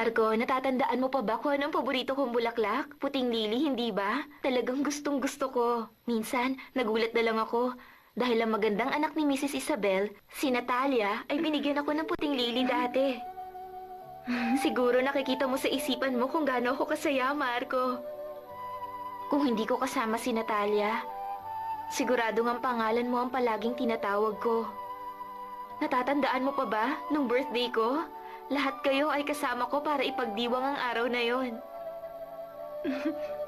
Marco, natatandaan mo pa ba kung anong paborito kong bulaklak? Puting lili, hindi ba? Talagang gustong gusto ko. Minsan, nagulat na lang ako. Dahil ang magandang anak ni Mrs. Isabel, si Natalia, ay binigyan ako ng puting lili dati. Siguro nakikita mo sa isipan mo kung gaano ako kasaya, Marco. Kung hindi ko kasama si Natalia, siguradong ang pangalan mo ang palaging tinatawag ko. Natatandaan mo pa ba, nung birthday ko? Lahat kayo ay kasama ko para ipagdiwang ang araw na yon.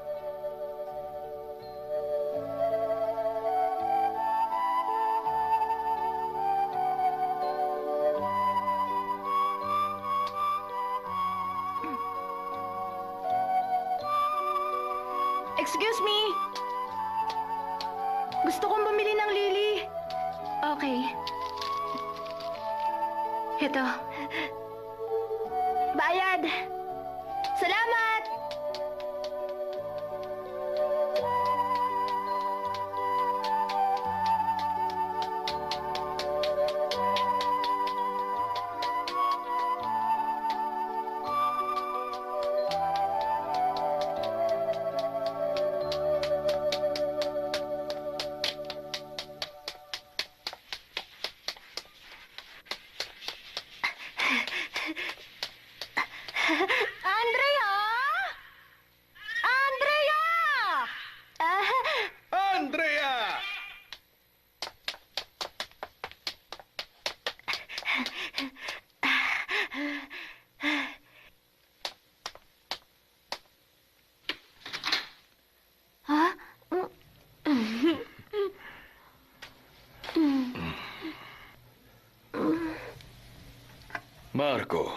Marco,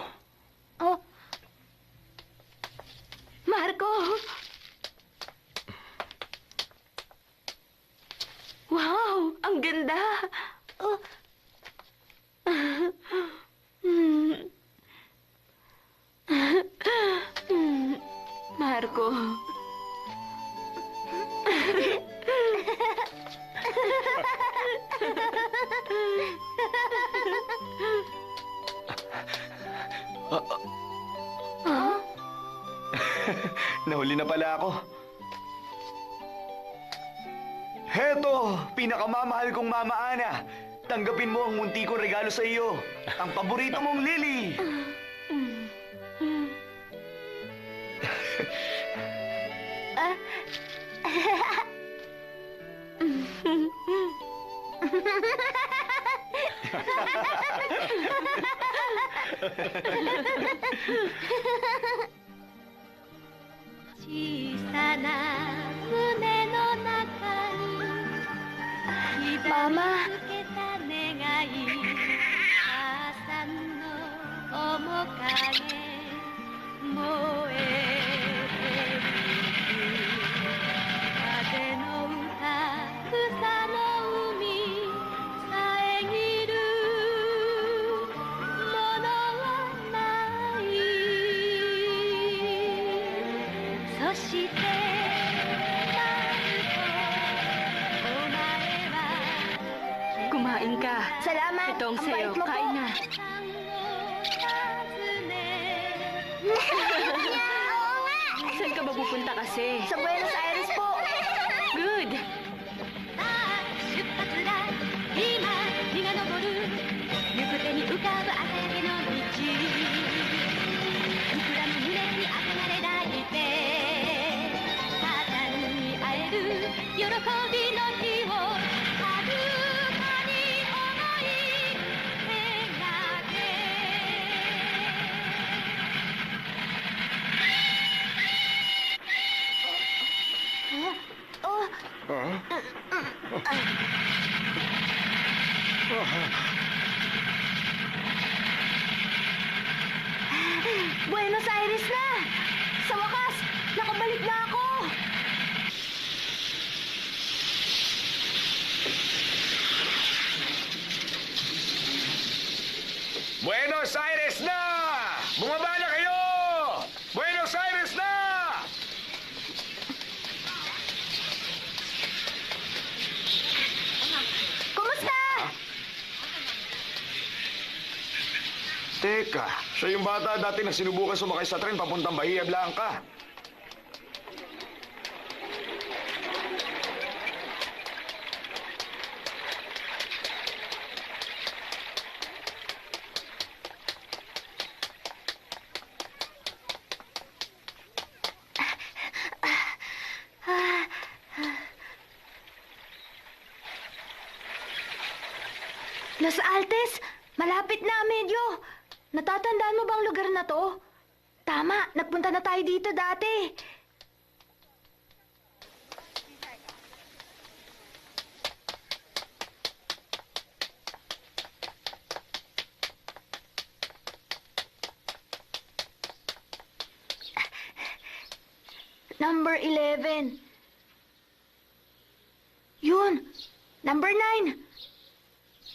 Heto, pinakamamahal kong Mama Ana. Tanggapin mo ang munti kong regalo sa iyo. Ang paborito mong lily. ママ母さんの面影 kasi? Sa Buenos Aires po! Good! 出発 Teka, siya yung bata dati na sinubukan sumakay sa tren papuntang Bahia Blanca. Los Altes, malapit na medyo. Natatandaan mo bang lugar na to? Tama, nagpunta na tayo dito dati. Number 11. Yun, number 9.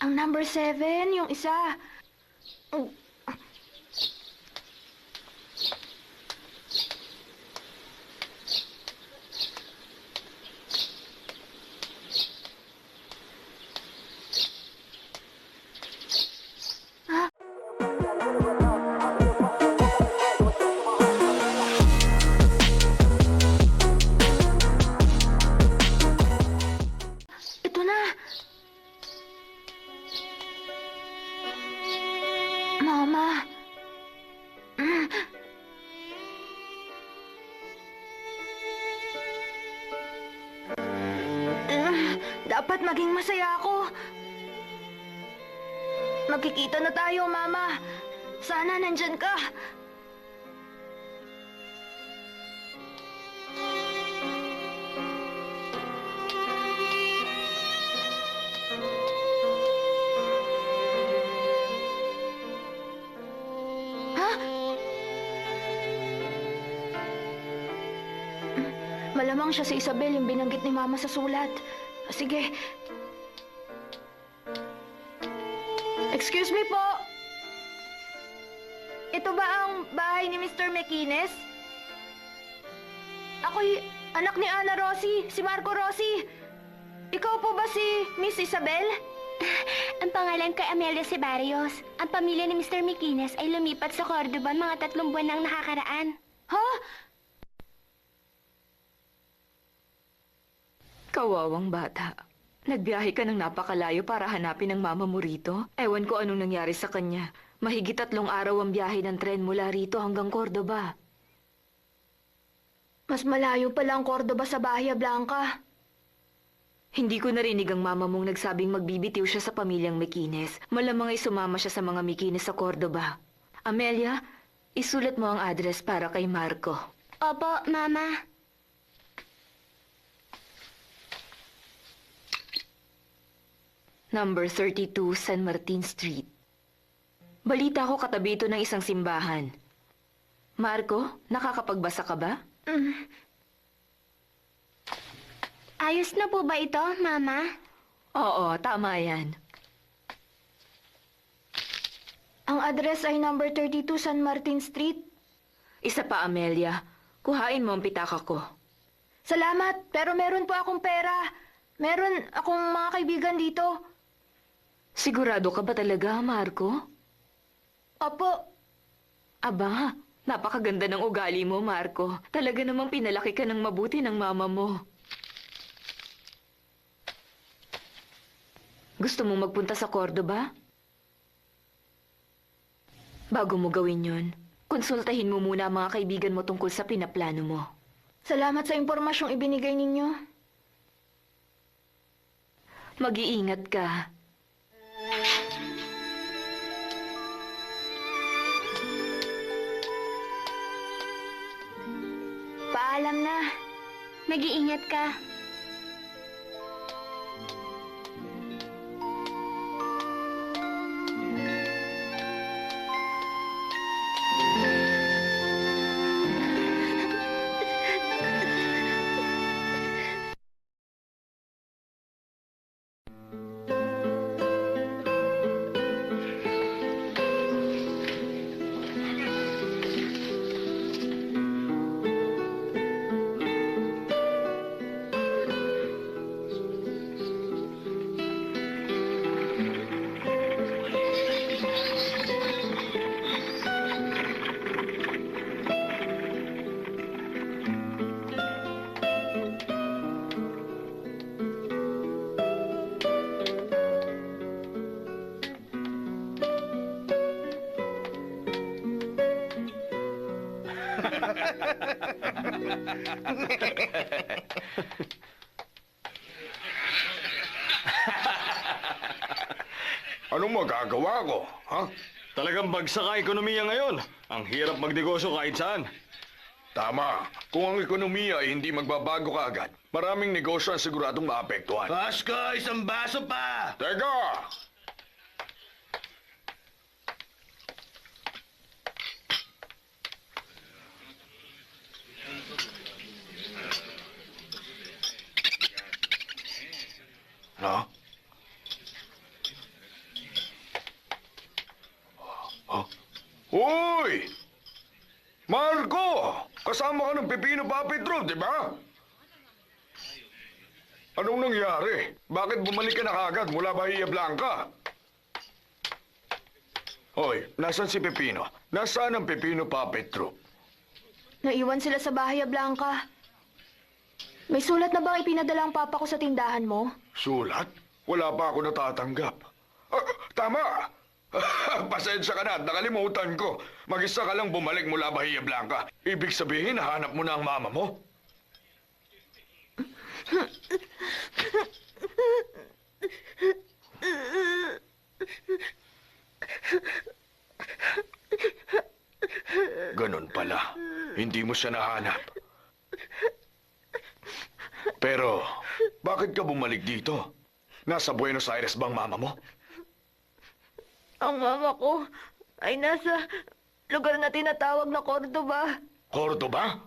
Ang number seven, yung isa. Oh. Maging masaya ako. Magkikita na tayo, Mama. Sana nandyan ka. Ha? Malamang siya si Isabel yung binanggit ni Mama sa sulat. Sige. Excuse me po. Ito ba ang bahay ni Mr. McInnes? Ako'y anak ni Ana Rossi, si Marco Rossi. Ikaw po ba si Miss Isabel? Ang pangalan kay Amelia Ceballos. Ang pamilya ni Mr. McInnes ay lumipat sa Cordoba mga tatlong buwan nang nakakaraan. Ha? Kawawang bata. Nagbiyahe ka ng napakalayo para hanapin ang mama mo rito? Ewan ko anong nangyari sa kanya. Mahigit tatlong araw ang biyahe ng tren mula rito hanggang Cordoba. Mas malayo pala ang Cordoba sa Bahia Blanca. Hindi ko narinig ang mama mong nagsabing magbibitiw siya sa pamilyang Mekines. Malamang ay sumama siya sa mga Mekines sa Cordoba. Amelia, isulat mo ang address para kay Marco. Opo, Mama. Number 32 San Martin Street. Balita ko katabi ito ng isang simbahan. Marco, nakakapagbasa ka ba? Ayos na po ba ito, Mama? Oo, tama yan. Ang address ay number 32 San Martin Street. Isa pa, Amelia. Kuhain mo ang pitaka ko. Salamat, pero meron po akong pera. Meron akong mga kaibigan dito. Sigurado ka ba talaga, Marco? Opo, Aba, napakaganda ng ugali mo, Marco. Talaga namang pinalaki ka ng mabuti ng mama mo. Gusto mong magpunta sa Cordoba? Bago mo gawin yon, konsultahin mo muna ang mga kaibigan mo tungkol sa pinaplano mo. salamat sa impormasyong ibinigay ninyo. Mag-iingat ka. Paalam na. Mag-iingat ka. Anong magagawa ko, ha? Talagang bagsak ang ekonomiya ngayon. Ang hirap magnegosyo kahit saan. Tama. Kung ang ekonomiya ay hindi magbabago kaagad, maraming negosyo ang siguradong maapektuhan. Pasko, isang baso pa! Teka! No? Oh. Uy! Marco! Kasama ka ng Pepino Puppet Road, di ba? Anong nangyari? Bakit bumalik ka na kagad mula Bahia Blanca? Hoy, nasan si Pepino? Nasaan ang Pepino Puppet Troop? Naiwan sila sa Bahia Blanca. May sulat na bang ipinadala ang papa ko sa tindahan mo? Sulat? Wala pa ako natatanggap. Ah, tama! Pasensya ka na at nakalimutan ko. Mag-isa ka lang bumalik mula Bahia Blanca. Ibig sabihin, nahanap mo na ang mama mo? Ganon pala. Hindi mo siya nahanap. Pero, bakit ka bumalik dito? Nasa Buenos Aires bang mama mo? Ang mama ko ay nasa lugar na tinatawag na Cordoba. Cordoba?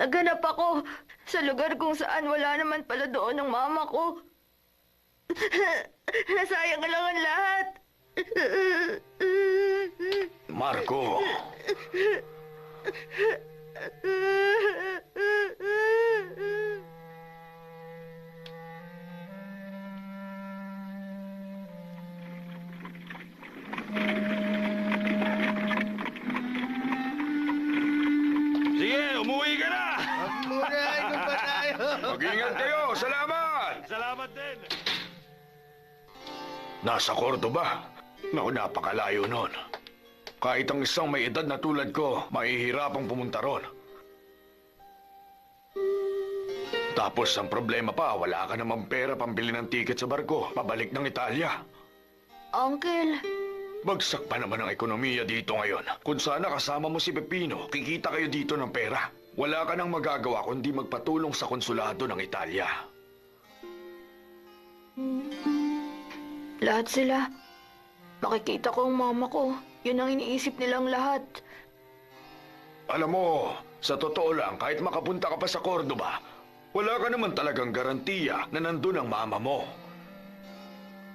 Naganap ako sa lugar kung saan wala naman pala doon ang mama ko. Nasayang lang ang lahat. Marco, Nasa Cordoba. Naku, napakalayo nun. Kahit ang isang may edad na tulad ko, mahihirapang pumunta ron. Tapos ang problema pa, wala ka namang pera pambili ng tiket sa barko, pabalik ng Italia. Uncle, Bagsak pa naman ang ekonomiya dito ngayon. Kung sana kasama mo si Pepino, kikita kayo dito ng pera. Wala ka nang magagawa kundi magpatulong sa konsulado ng Italia. Lahat sila. Makikita ko ang mama ko. Yun ang iniisip nilang lahat. Alam mo, sa totoo lang, kahit makapunta ka pa sa Cordoba, wala ka naman talagang garantiya na nandun ang mama mo.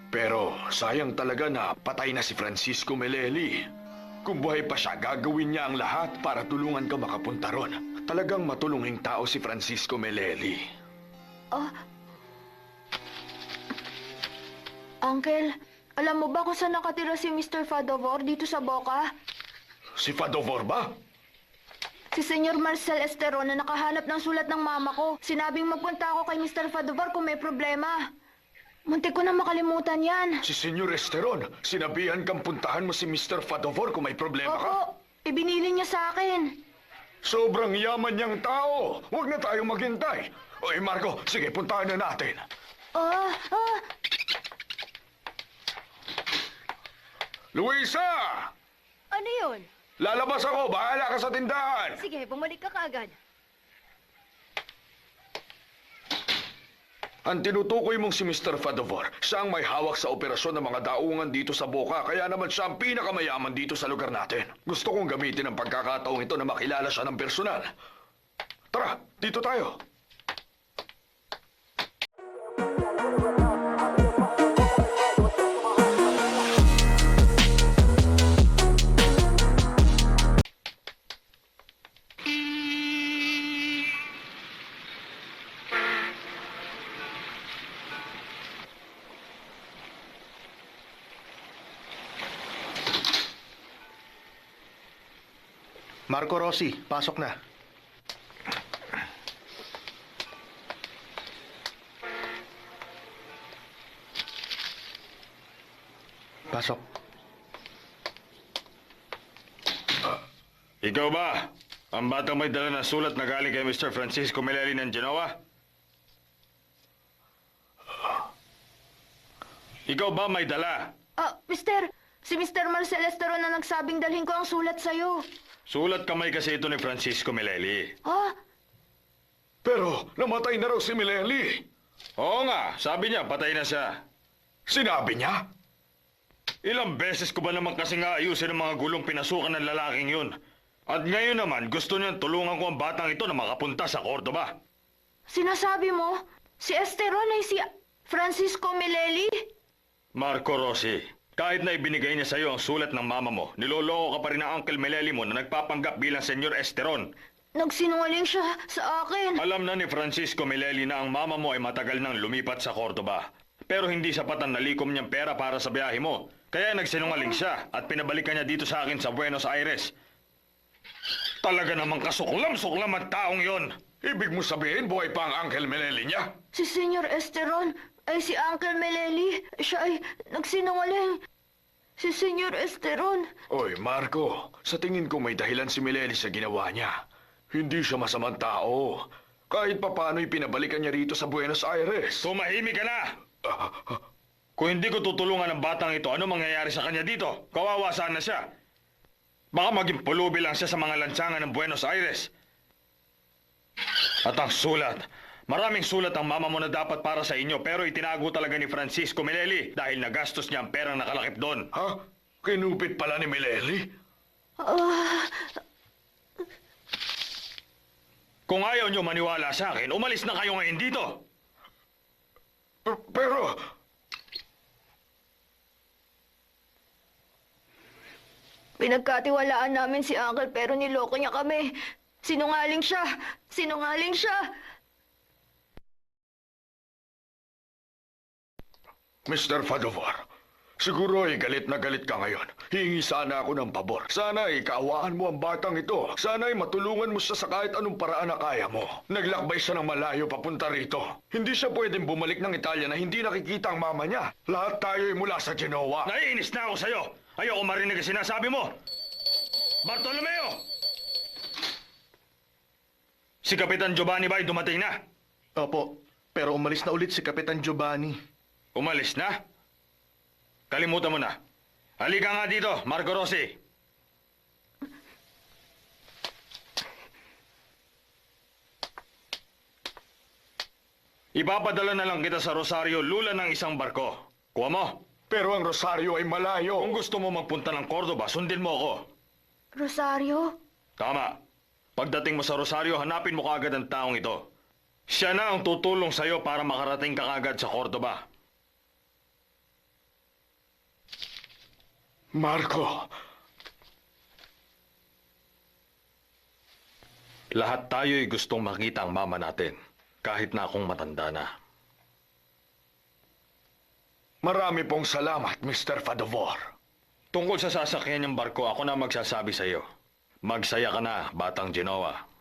Pero sayang talaga na patay na si Francisco Meleli. Kung buhay pa siya, gagawin niya ang lahat para tulungan ka makapunta ron. Talagang matulunging tao si Francisco Meleli. Uncle, alam mo ba kung saan nakatira si Mr. Fadovor dito sa Boca? Si Fadovor ba? Si Senyor Marcel Esteron na nakahanap ng sulat ng mama ko. Sinabing magpunta ako kay Mr. Fadovor kung may problema. Muntik ko na makalimutan yan. Si Senyor Esteron, sinabihan kang puntahan mo si Mr. Fadovor kung may problema ka? Oo, ibinili niya sa akin. Sobrang yaman niyang tao. Huwag na tayong maghintay. Oy, Marco, sige, puntahan na natin. Ah, ah, Luisa! Ano yun? Lalabas ako, bahala ka sa tindahan. Sige, bumalik ka kaagad. Ang tinutukoy mong si Mr. Fadovor, siya ang may hawak sa operasyon ng mga daungan dito sa Boca, kaya naman siya ang pinakamayaman dito sa lugar natin. Gusto kong gamitin ang pagkakataong ito na makilala siya ng personal. Tara, dito tayo. Marco Rossi, pasok na. Pasok. Ikaw ba? Ang batang may dala ng sulat na galing kay Mr. Francisco Meleli ng Genoa? Ikaw ba may dala? Ah, mister, si Mr. Marcel Esteron na nagsabing dalhin ko ang sulat sa'yo. Sulat kamay kasi ito ni Francisco Meleli. Ah, Pero namatay na raw si Mileli. Oo nga, sabi niya patay na siya. Sinabi niya? Ilang beses ko ba naman kasi nga ayusin ang mga gulong pinasukan ng lalaking yun? At ngayon naman, gusto niyang tulungan ko ang batang ito na makapunta sa Cordoba. sinasabi mo, si Esteron ay si Francisco Mileli? Marco Rossi, kahit na ibinigay niya sa iyo ang sulat ng mama mo, niloloko ka pa rin ng Uncle Meleli mo na nagpapanggap bilang Senyor Esteron. Nagsinungaling siya sa akin. Alam na ni Francisco Meleli na ang mama mo ay matagal nang lumipat sa Cordoba. Pero hindi sapat ang nalikom niyang pera para sa biyahe mo. Kaya nagsinungaling siya at pinabalikan niya dito sa akin sa Buenos Aires. Talaga namang kasuklam-suklam ang taong yon. Ibig mo sabihin buhay pa ang Uncle Mileli niya? Si Senyor Esteron ay si Uncle Meleli. Siya ay nagsinungaling. Si Senyor Esteron. Oy, Marco, sa tingin ko may dahilan si Mileli sa ginawa niya. Hindi siya masamang tao. Kahit papano'y pinabalikan niya rito sa Buenos Aires. Tumahimik ka na! Kung hindi ko tutulungan ang batang ito, ano mangyayari sa kanya dito? Kawawa sana siya. Baka maging pulubi lang siya sa mga lansangan ng Buenos Aires. At ang sulat. Maraming sulat ang mama mo na dapat para sa inyo pero itinago talaga ni Francisco Meleli dahil nagastos niya ang perang nakalakip doon. Ha? Kinupit pala ni Mileli? Kung ayaw niyo maniwala sa akin, umalis na kayo ngayon dito. P- pero, Pinagkatiwalaan namin si Uncle pero niloko niya kami. Sinungaling siya. Sinungaling siya. Mr. Fadovar, siguro ay galit na galit ka ngayon. Hingi sana ako ng pabor. Sana ay kaawaan mo ang batang ito. Sana ay matulungan mo siya sa kahit anong paraan na kaya mo. Naglakbay siya ng malayo papunta rito. Hindi siya pwedeng bumalik ng Italia na hindi nakikita ang mama niya. Lahat tayo ay mula sa Genoa. Naiinis na ako sa'yo. Ayoko marinig ang sinasabi mo. Bartolomeo! Si Kapitan Giovanni ba ay dumating na? Opo, pero umalis na ulit si Kapitan Giovanni. Umalis na? Kalimutan mo na. Halika nga dito, Marco Rossi. Ipapadala na lang kita sa Rosario lula ng isang barko. Kuha mo. Pero ang Rosario ay malayo. Kung gusto mo magpunta ng Cordoba, sundin mo ako. Rosario? Tama. Pagdating mo sa Rosario, hanapin mo kaagad ang taong ito. Siya na ang tutulong sa'yo para makarating ka kaagad sa Cordoba. Marco, Lahat tayo'y gustong makita ang mama natin, kahit na akong matanda na. marami pong salamat, Mr. Fadovar. Tungkol sa sasakyan ng barko, ako na magsasabi sa iyo. Magsaya ka na, Batang Genoa.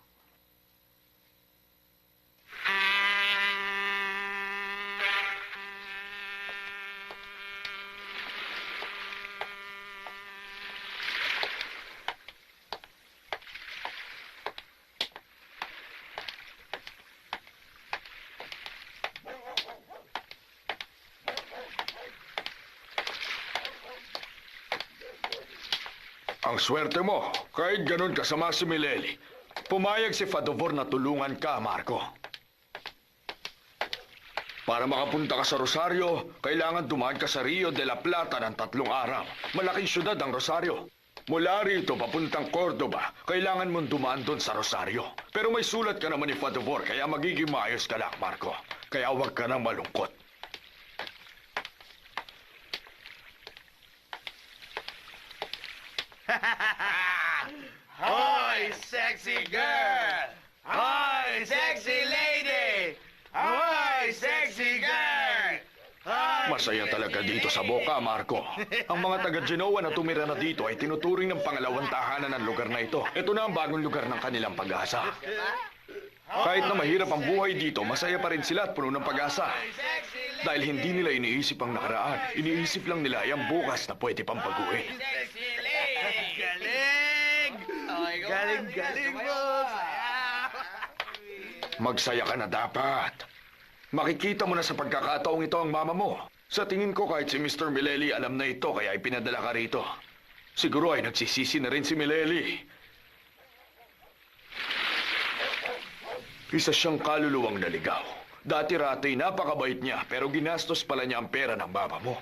Ang swerte mo, kahit ganun kasama si Mileli, pumayag si Fadovor na tulungan ka, Marco. Para makapunta ka sa Rosario, kailangan dumaan ka sa Rio de la Plata ng tatlong araw. Malaking syudad ang Rosario. Mula rito papuntang Cordoba, kailangan mong dumaan doon sa Rosario. Pero may sulat ka naman ni Fadovor, kaya magiging maayos ka lang, Marco. Kaya huwag ka nang malungkot. Hoy, sexy girl! Hoy, sexy lady! Hoy, sexy girl! Masaya talaga dito sa Boca, Marco. Ang mga taga Genoa na tumira na dito ay tinuturing ng pangalawang tahanan ng lugar na ito. Ito na ang bagong lugar ng kanilang pag-asa. Kahit na mahirap ang buhay dito, masaya pa rin sila at puno ng pag-asa. Dahil hindi nila iniisip ang nakaraan, iniisip lang nila ang bukas na pwede pang baguhin. Galing! Galing, mo! Magsaya ka na dapat. Makikita mo na sa pagkakataong ito ang mama mo. Sa tingin ko kahit si Mr. Mileli alam na ito kaya ipinadala ka rito. Siguro ay nagsisisi na rin si Mileli. Isa siyang kaluluwang naligaw. Dati rato'y napakabait niya pero ginastos pala niya ang pera ng mama mo.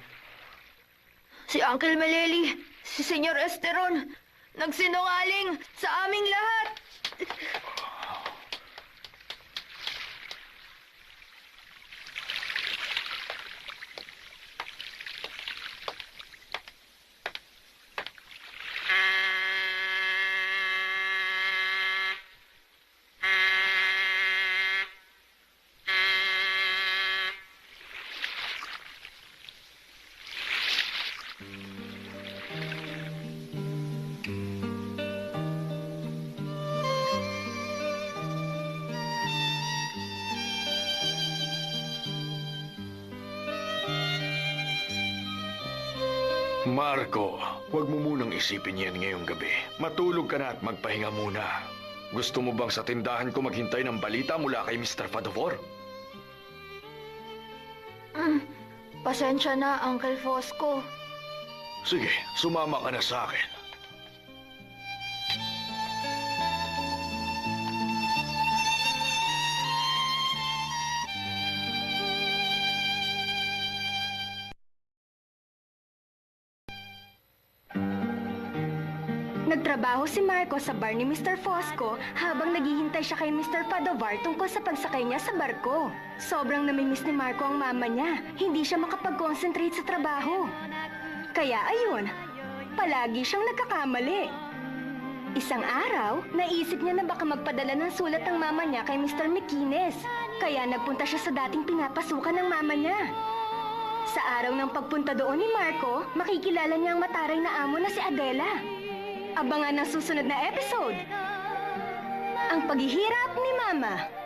Si Uncle Maleli, si Senyor Esteron, nagsinungaling sa aming lahat. Marco, huwag mo munang isipin yan ngayong gabi. Matulog ka na at magpahinga muna. Gusto mo bang sa tindahan ko maghintay ng balita mula kay Mr. Fadovor? Pasensya na, Uncle Fosco. Sige, sumama ka na sa akin. Nagtrabaho si Marco sa bar ni Mr. Fosco habang naghihintay siya kay Mr. Padovar tungkol sa pagsakay niya sa barko. Sobrang namimiss ni Marco ang mama niya. Hindi siya makapag-concentrate sa trabaho. Kaya ayun, palagi siyang nagkakamali. Isang araw, naisip niya na baka magpadala ng sulat ang mama niya kay Mr. McInnes. Kaya nagpunta siya sa dating pinapasukan ng mama niya. Sa araw ng pagpunta doon ni Marco, makikilala niya ang mataray na amo na si Adela. Abangan ang susunod na episode. Ang paghihirap ni Mama.